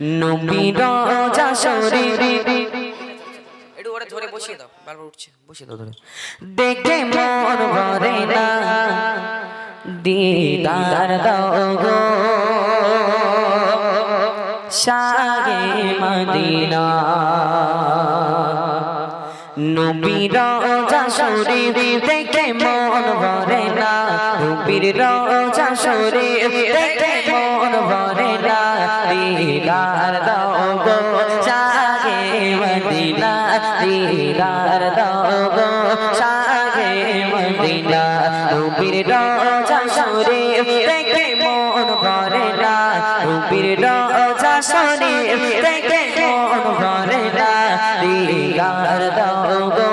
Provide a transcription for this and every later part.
নবীর যশোরে একটু ওরা ধরে বসিয়ে দাও বারবার উঠছে বসিয়ে দাও ধরে। দেখে মন ভরে না দিদার দাও গো শাহে মদিনা নবীর যশোরে দেখে মন ভরে না। নবীর যশোরে দেখে মন ভরে দিদার দাও গো শাহে মদিনা দিদার দাও গো শাহে মদিনা নবীর যশোরে দেখে মন ভরে না নবীর যশোরে দেখে মন ভরে না দিদার দাও গো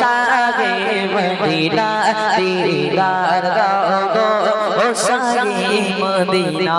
শাহে মদিনা দিদার দাও গো শাহে মদিনা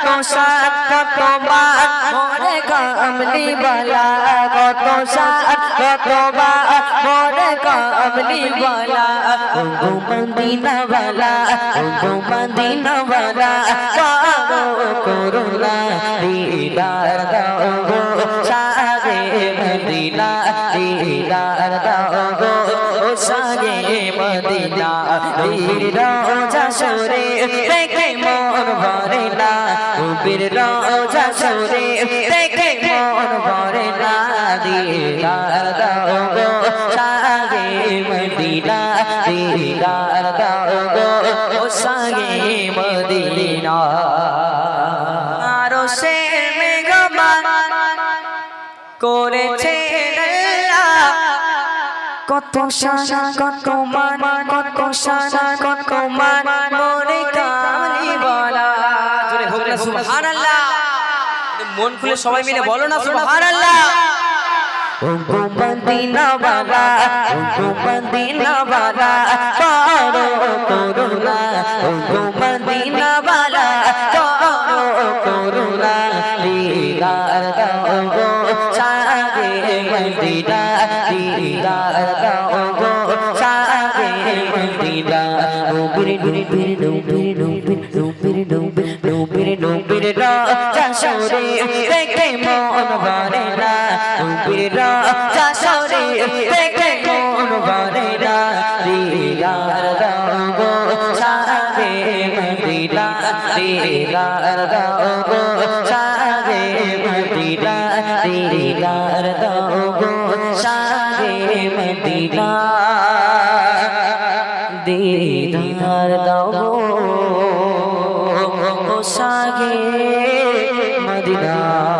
কত সাত, কত বার মরে কামলি বালা কত সাত, কত বার মরে কামলি বালা গো মদিনা বালা গো করুণা, দিদার মদিনা বীর রাজা সরে দেখে মন ভরে না বীর রাজা সরে দেখে মন ভরে না দিদার দাও গো সাগে মদিনা। দিদার দাও গো সাগে মদিনা। কত সারা কত মান কত সারা কত মান মরে কামলি বলা। জোরে হোক না সুবহানাল্লাহ। মন খুলে সবাই মিলে বলো না সুবহানাল্লাহ। মদিনা মদিনা করো করুণা। মদিনা করো করুণা। দিদার দাও মদিনা ডুবির ডুবির ডুবির ডুবির ডুবির ডুবির ডুবির ডুবির রাজা সরে দেখে মন ভরে না ডুবির রাজা সরে দেখে মন ভরে না দিদার দাও গো সাগে মদিনা দিদার দাও গো সাগে মদিনা দিদার দাও গো সাগে মদিনা দিদার দাও সাগে মদিনা।